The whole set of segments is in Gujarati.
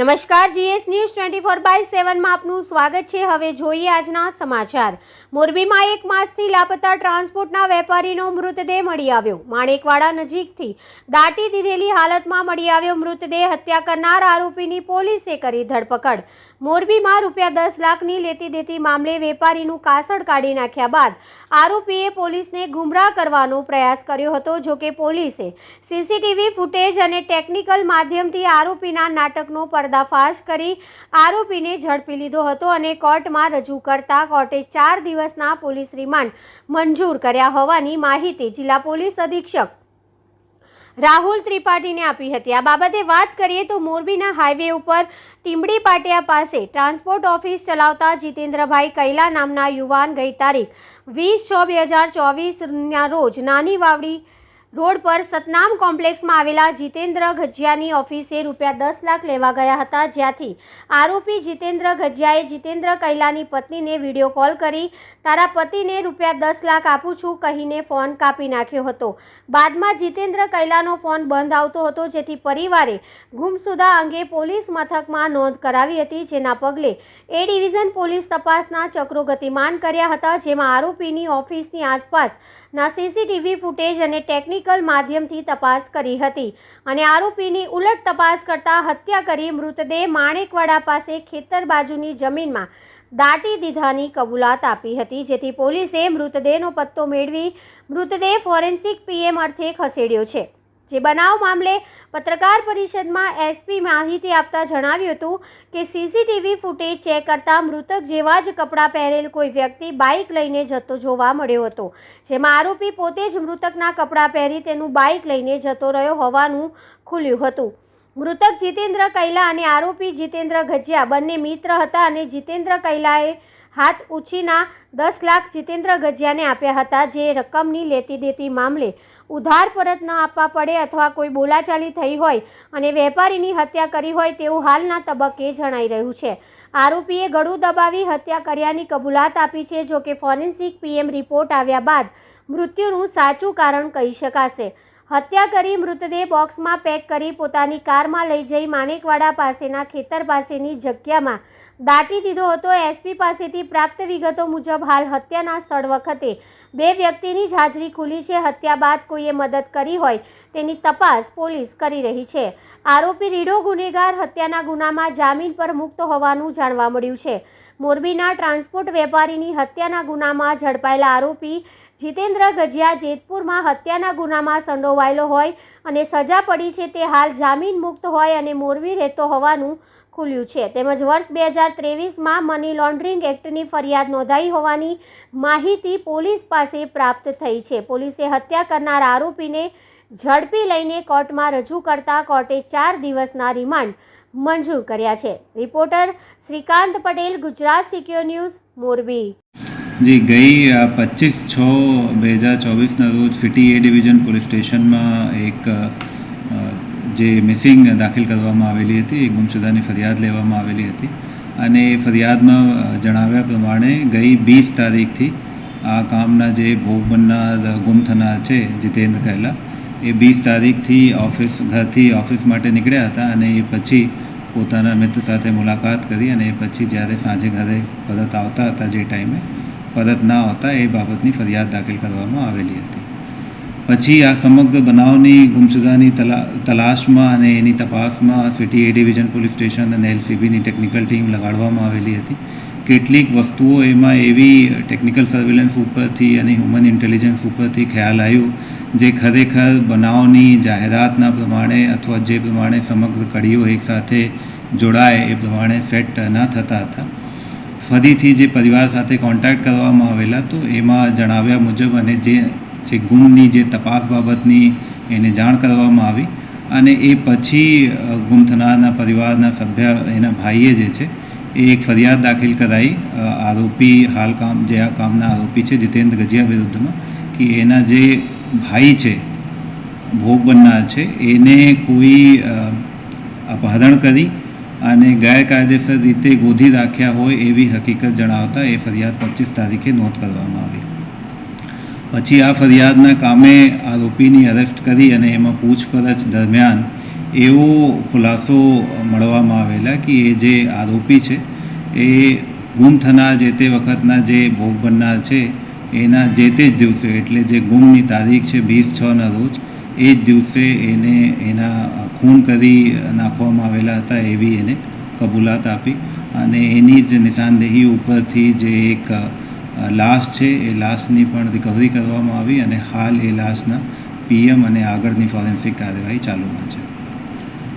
નમસ્કાર, GS news twenty four by સેવનમાં આપનું સ્વાગત છે. હવે જોઈએ આજના સમાચાર. મોરબીમાં એક માસથી લાપતા ટ્રાન્સપોર્ટના વેપારીનો મૃતદેહ મળી આવ્યો. માણેકવાડા નજીકથી દાટી દીધેલી હાલતમાં મળી આવ્યો મૃતદેહ. હત્યા કરનાર આરોપીની પોલીસે કરી ધરપકડ. મોરબીમાં રૂપિયા દસ લાખની લેતી દેતી મામલે વેપારીનું કાસળ કાઢી નાખ્યા બાદ આરોપીએ પોલીસને ગુમરાહ કરવાનો પ્રયાસ કર્યો હતો. જોકે પોલીસે સીસીટીવી ફૂટેજ અને ટેકનિકલ માધ્યમથી આરોપીના નાટકનો પર્દાફાશ કરી આરોપીને ઝડપી લીધો હતો અને કોર્ટમાં રજૂ કરતા કોર્ટે ચાર દિવસના પોલીસ રિમાન્ડ મંજૂર કર્યા હોવાની માહિતી જિલ્લા પોલીસ અધિક્ષક રાહુલ ત્રિપાઠીને આપી હતી. આ બાબતે વાત કરીએ તો મોરબીના હાઈવે ઉપર ટીમડી પાટિયા પાસે ટ્રાન્સપોર્ટ ઓફિસ ચલાવતા જીતેન્દ્રભાઈ કૈલા નામના યુવાન ગઈ તારીખ વીસ છ બે હજાર ચોવીસના રોજ નાની વાવડી રોડ પર સતનામ કોમ્પ્લેક્સમાં આવેલા જીતેન્દ્ર ગજિયાની ઓફિસે રૂપિયા દસ લાખ લેવા ગયા હતા. જ્યાંથી આરોપી જીતેન્દ્ર ગજિયાએ જીતેન્દ્ર કૈલાની પત્નીને વીડિયો કોલ કરી, તારા પતિને રૂપિયા દસ લાખ આપું છું, કહીને ફોન કાપી નાખ્યો હતો. બાદમાં જીતેન્દ્ર કૈલાનો ફોન બંધ આવતો હતો, જેથી પરિવારે ગુમસુદા અંગે પોલીસ મથકમાં નોંધ કરાવી હતી, જેના પગલે એ ડિવિઝન પોલીસ તપાસના ચક્રો ગતિમાન કર્યા હતા, જેમાં આરોપીની ઓફિસની આસપાસના સીસીટીવી ફૂટેજ અને ટેકનિકલ માધ્યમથી તપાસ કરી હતી. અને આરોપીની ઉલટ તપાસ કરતા હત્યા કરી મૃતદેહ માણેકવાડા પાસે ખેતર બાજુની જમીનમાં દાટી દીધાની કબૂલાત આપી હતી, જેથી પોલીસે મૃતદેહનો પત્તો મેળવી મૃતદેહ ફોરેન્સિક પીએમ અર્થે ખસેડ્યો છે. જે બનાવ મામલે પત્રકાર પરિષદમાં એસપી માહિતી આપતા જણાવ્યું હતું કે સીસીટીવી ફૂટેજ ચેક કરતાં મૃતક જેવા જ કપડાં પહેરેલ કોઈ વ્યક્તિ બાઇક લઈને જતો જોવા મળ્યો હતો. જેમાં આરોપી પોતે જ મૃતકના કપડાં પહેરી તેનું બાઇક લઈને જતો રહ્યો હોવાનું ખુલ્યું હતું. મૃતક જીતેન્દ્ર કૈલા અને આરોપી જીતેન્દ્ર ગજિયા બંને મિત્ર હતા અને જીતેન્દ્ર કૈલાએ હાથ ઉછીના દસ લાખ જીતેન્દ્ર ગજિયાને આપ્યા હતા, જે રકમની લેતી દેતી મામલે ઉધાર પરત ન આપવા પડે અથવા કોઈ બોલાચાલી થઈ હોય અને વેપારીની હત્યા કરી હોય તેવું હાલના તબક્કે જણાઈ રહ્યું છે. આરોપીએ ગળું દબાવી હત્યા કર્યાની કબૂલાત આપી છે જો કે ફોરેન્સિક પીએમ રિપોર્ટ આવ્યા બાદ મૃત્યુનું સાચું કારણ કહી શકાશે. હત્યા કરી મૃતદેહ બોક્સમાં પેક કરી પોતાની કારમાં લઈ જઈ માણેકવાડા પાસેના ખેતર પાસેની જગ્યામાં દાટી દીધો હતો. એસપી પાસેથી પ્રાપ્ત વિગતો મુજબ હાલ હત્યાના સ્થળ વખતે બે વ્યક્તિની જ હાજરી ખુલી છે. હત્યા બાદ કોઈએ મદદ કરી હોય તેની તપાસ પોલીસ કરી રહી છે. આરોપી રીડો ગુનેગાર હત્યાના ગુનામાં જામીન પર મુક્ત હોવાનું જાણવા મળ્યું છે. મોરબીના ટ્રાન્સપોર્ટ વેપારીની હત્યાના ગુનામાં ઝડપાયેલા આરોપી જીતેન્દ્ર ગજિયા જેતપુરમાં હત્યાના ગુનામાં સંડોવાયેલો હોય અને સજા પડી છે તે હાલ જામીન મુક્ત હોય અને મોરબી રહેતો હોવાનું ખુલ્યું છે. તેમજ વર્ષ બે હજાર ત્રેવીસમાં મની લોન્ડરિંગ એક્ટની ફરિયાદ નોંધાઈ હોવાની માહિતી પોલીસ પાસે પ્રાપ્ત થઈ છે. પોલીસે હત્યા કરનાર આરોપીને ઝડપી લઈને કોર્ટમાં રજૂ કરતા કોર્ટે ચાર દિવસના રિમાન્ડ મંજૂર કર્યા છે. Reporter Shrikant Patel, Gujarat secure news, Morbi. જી, ગઈ પચીસ છ બે હજાર ચોવીસના રોજ ફિટી એ ડિવિઝન પોલીસ સ્ટેશનમાં એક જે મિસિંગ દાખલ કરવામાં આવેલી હતી, એ ગુમશુદાની ફરિયાદ લેવામાં આવેલી હતી. અને એ ફરિયાદમાં જણાવ્યા પ્રમાણે ગઈ વીસ તારીખથી આ કામના જે ભોગ બનનાર ગુમ થનાર છે, જીતેન્દ્ર કહેલા એ વીસ તારીખથી ઓફિસ, ઘરથી ઓફિસ માટે નીકળ્યા હતા અને એ પછી પોતાના મિત્ર સાથે મુલાકાત કરી અને પછી જ્યારે સાંજે ઘરે પરત આવતા હતા જે ટાઈમે, પરત ના આવતા એ બાબતની ફરિયાદ દાખલ કરવામાં આવેલી હતી. પછી આ સમગ્ર બનાવની ગુમશુદાની તલા, તલાશમાં અને એની તપાસમાં city A division police station અને એલસીબીની ટેકનિકલ ટીમ લગાડવામાં આવેલી હતી. કેટલીક વસ્તુઓ એમાં એવી ટેકનિકલ સર્વેલન્સ ઉપરથી અને હ્યુમન ઇન્ટેલિજન્સ ઉપરથી ખ્યાલ આવ્યું, જે ખરેખર બનાવની જાહેરાતના પ્રમાણે અથવા જે પ્રમાણે સમગ્ર કડીઓ એકસાથે જોડાય એ પ્રમાણે સેટ ન થતા હતા. ફરીથી જે પરિવાર સાથે કોન્ટેક્ટ કરવામાં આવેલા, તો એમાં જણાવ્યા મુજબ અને જે જે ગુમની જે તપાસ બાબતની એને જાણ કરવામાં આવી અને એ પછી ગુમ થનારના પરિવારના સભ્ય એના ભાઈએ જે છે, એ એક ફરિયાદ દાખલ કરાઈ. આરોપી હાલ કામ, જે આ કામના આરોપી છે, જીતેન્દ્ર ગજિયા વિરુદ્ધમાં, કે એના જે ભાઈ છે, ભોગ બનનાર છે, એને કોઈ અપહરણ કરી અને ગેરકાયદેસર રીતે ગોધી રાખ્યા હોય એવી હકીકત જણાવતા એ ફરિયાદ પચીસ તારીખે નોંધ કરવામાં આવી. પછી આ ફરિયાદના કામે આરોપીની અરેસ્ટ કરી અને એમાં પૂછપરછ દરમિયાન એવો ખુલાસો મળવામાં આવેલા કે એ જે આરોપી છે, એ ગુમ થનાર જે તે વખતના જે ભોગ બનનાર છે, એના જે તે જ દિવસે, એટલે જે ગુમની તારીખ છે, વીસ છના રોજ, એ જ દિવસે એને એના ખૂન કરી નાખવામાં આવેલા હતા એવી એને કબૂલાત આપી. અને એની જ નિશાનદેહી ઉપરથી જે એક લાશ છે એ લાશની પણ રિકવરી કરવામાં આવી અને હાલ એ લાશના પીએમ અને આગળની ફોરેન્સિક કાર્યવાહી ચાલુમાં છે.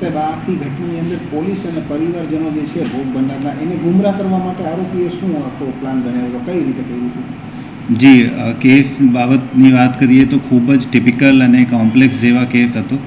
સાહેબ આ આખી ઘટનાની અંદર પોલીસ અને પરિવારજનો જે છે ભોગ બનનારના એને ગુમરાહ કરવા માટે આરોપીએ શું આખો પ્લાન બનાવ્યો કઈ રીતે કર્યું હતું? જી કેસ બાબતની વાત કરીએ તો ખૂબ જ ટિપિકલ અને કોમ્પ્લેક્સ જેવા કેસ હતો.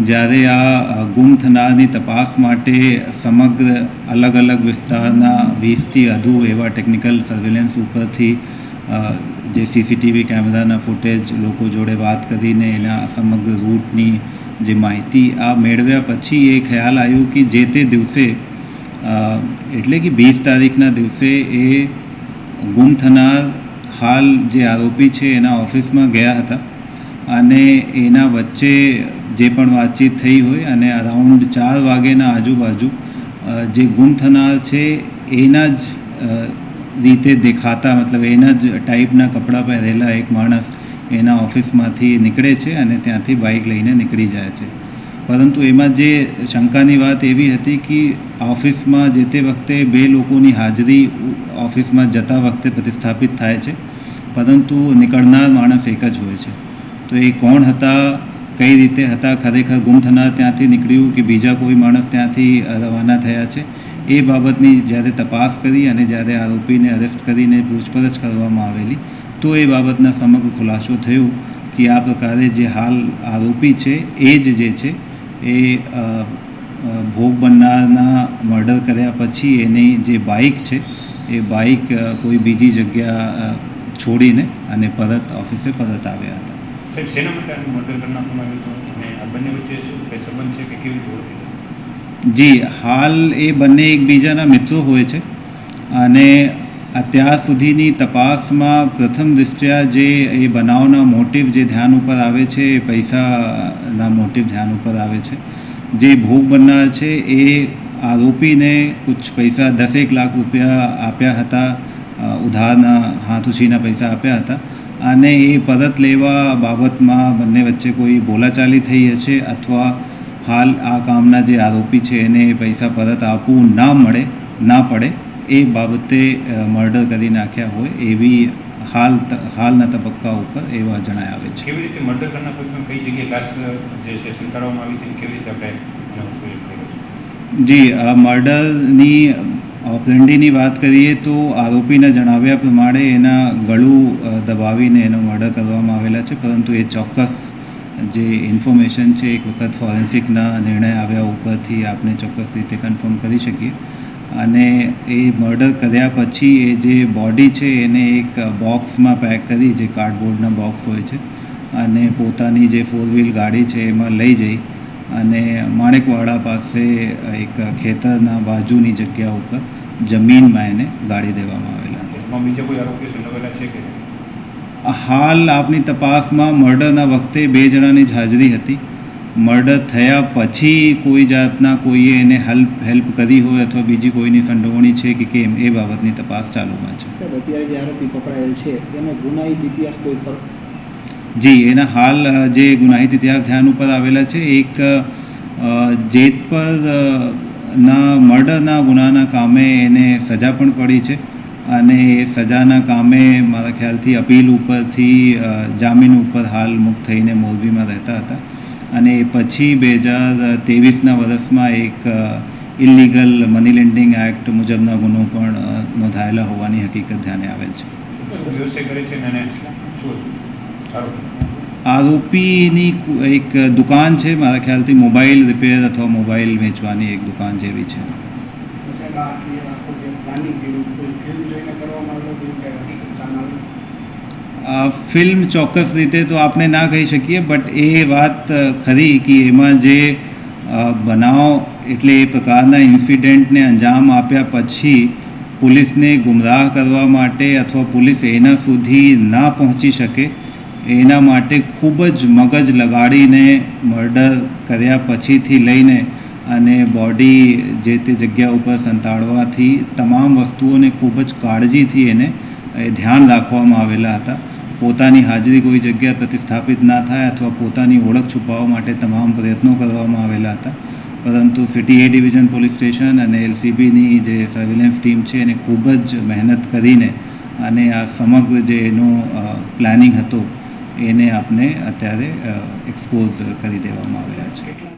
જ્યારે આ ગુમ થનારની તપાસ માટે સમગ્ર અલગ અલગ વિસ્તારના વીસથી વધુ એવા ટેકનિકલ સર્વેલન્સ ઉપરથી જે સીસીટીવી કેમેરાના ફૂટેજ લોકો જોડે વાત કરીને એના સમગ્ર રૂટની જે માહિતી આ મેળવ્યા પછી એ ખ્યાલ આવ્યો કે જે તે દિવસે એટલે કે વીસ તારીખના દિવસે એ ગુમ થનાર હાલ જે આરોપી છે એના ઓફિસમાં ગયા હતા. અને એના વચ્ચે જે પણ વાતચીત થઈ હોય અને અરાઉન્ડ ચાર વાગ્યાના આજુબાજુ જે ગુમ થનાર છે, એના જ રીતે દેખાતા, મતલબ એના જ ટાઈપના કપડાં પહેરેલા એક માણસ એના ઓફિસમાંથી નીકળે છે અને ત્યાંથી બાઇક લઈને નીકળી જાય છે. પરંતુ એમાં જે શંકાની વાત એવી હતી કે ઓફિસમાં જે તે વખતે બે લોકોની હાજરી ઓફિસમાં જતા વખતે પ્રતિસ્થાપિત થાય છે, પરંતુ નીકળનાર માણસ એક જ હોય છે. તો એ કોણ હતા? કઈ રીતે હતા, ખરેખર ગુમ થનાર ત્યાંથી નીકળ્યું કે બીજા કોઈ માણસ ત્યાંથી રવાના થયા છે? એ બાબતની જ્યારે તપાસ કરી અને જ્યારે આરોપીને અરેસ્ટ કરીને પૂછપરછ કરવામાં આવેલી, તો એ બાબતના સમગ્ર ખુલાસો થયો કે આ પ્રકારે જે હાલ આરોપી છે, એ જ જે છે, એ ભોગ બનનારના મર્ડર કર્યા પછી એની જે બાઇક છે, એ બાઇક કોઈ બીજી જગ્યા છોડીને અને પરત ઓફિસે પરત આવ્યા હતા. સાહેબ, શેના માટે આનું કરી નાખવામાં આવ્યું હતું અને આ બંને વચ્ચે શું કંઈ સંબંધ છે કે કેવી રીતે ઓળખી જી, હાલ એ બંને એકબીજાના મિત્રો હોય છે અને અત્યાર સુધીની તપાસમાં પ્રથમ દૃષ્ટિયા જે એ બનાવના મોટિવ જે ધ્યાન ઉપર આવે છે, એ પૈસાના મોટિવ ધ્યાન ઉપર આવે છે. જે ભોગ બનનાર છે, એ આરોપીને કુછ પૈસા દસેક લાખ રૂપિયા આપ્યા હતા ઉધારના હાથ ઉછીના પૈસા આપ્યા હતા. અને એ પરત લેવા બાબતમાં બંને વચ્ચે કોઈ બોલાચાલી થઈ હશે અથવા હાલ આ કામના જે આરોપી છે એને પૈસા પરત આપવું ના મળે ના પડે એ બાબતે મર્ડર કરી નાખ્યા હોય એવી હાલ હાલના તબક્કા ઉપર એવા જણાય આવે છે. કેવી રીતે મર્ડર કરના કોઈ કઈ જગ્યાએ લાશ જે છે સંતાડવામાં આવી હતી કેવી રીતે આપણે છે? જી આ મર્ડરની ઓપરેન્ડીની વાત કરીએ તો આરોપીના જણાવ્યા પ્રમાણે એના ગળું દબાવીને એનો મર્ડર કરવામાં આવેલા છે, પરંતુ એ ચોક્કસ જે ઇન્ફોર્મેશન છે, એક વખત ફોરેન્સિકના નિર્ણય આવ્યા ઉપરથી આપણે ચોક્કસ રીતે કન્ફર્મ કરી શકીએ. અને એ મર્ડર કર્યા પછી એ જે બોડી છે, એને એક બોક્સમાં પેક કરી, જે કાર્ડબોર્ડના બોક્સ હોય છે, અને પોતાની જે ફોર વ્હીલ ગાડી છે, એમાં લઈ જઈ અને માણેકવાડા પાસે એક ખેતરના બાજુની જગ્યા ઉપર જમીનમાં એને ગાડી દેવામાં આવેલા હતા. હાલ આપની તપાસમાં મર્ડરના વખતે બે જણાની જ હાજરી હતી. મર્ડર થયા પછી કોઈ જાતના કોઈએ એને હેલ્પ હેલ્પ કરી હોય અથવા બીજી કોઈની સંડોવણી છે કે કેમ એ બાબતની તપાસ ચાલુમાં છે. અત્યારે જે આરોપી પકડાયેલ છે એનો ગુનાહિત ઇતિહાસ કોઈ જી, એના હાલ જે ગુનાહિત ઇતિહાસ ધ્યાન ઉપર આવેલા છે, એક જેત જેતપર ના, મર્ડરના ગુનાના કામે એને સજા પણ પડી છે અને એ સજાના કામે મારા ખ્યાલથી અપીલ ઉપરથી જામીન ઉપર હાલ મુક્ત થઈને મોરબીમાં રહેતા હતા અને પછી બે હજાર ત્રેવીસના વર્ષમાં એક ઇલીગલ મની લેન્ડિંગ એક્ટ મુજબના ગુનો પણ નોંધાયેલા હોવાની હકીકત ધ્યાને આવેલ છે. આરોપીની એક દુકાન છે મારા ખ્યાલથી મોબાઈલ રિપેર અથવા મોબાઈલ વેચવાની એક દુકાન જેવી છે. ફિલ્મ ચોક્કસ રીતે તો આપણે ના કહી શકીએ બટ એ વાત ખરી કે એમાં જે બનાવ એટલે એ પ્રકારના ઇન્સિડેન્ટને અંજામ આપ્યા પછી પોલીસને ગુમરાહ કરવા માટે અથવા પોલીસ એના સુધી ના પહોંચી શકે. એના માટે ખૂબ જ મગજ લગાડીને મર્ડર કર્યા પછીથી લઈને અને બોડી જે તે જગ્યા ઉપર સંતાડવાથી તમામ વસ્તુઓને ખૂબ જ કાળજીથી એને, એ ધ્યાન રાખવામાં આવેલા હતા. પોતાની હાજરી કોઈ જગ્યા પ્રતિસ્થાપિત ના થાય અથવા પોતાની ઓળખ છુપાવવા માટે તમામ પ્રયત્નો કરવામાં આવેલા હતા. પરંતુ city A division police station અને એલસીબીની જે સર્વેલન્સ ટીમ છે એને ખૂબ જ મહેનત કરીને અને આ સમગ્ર જે એનો પ્લાનિંગ હતો એને આપણે અત્યારે એક્સપોઝ કરી દેવામાં આવ્યા છે.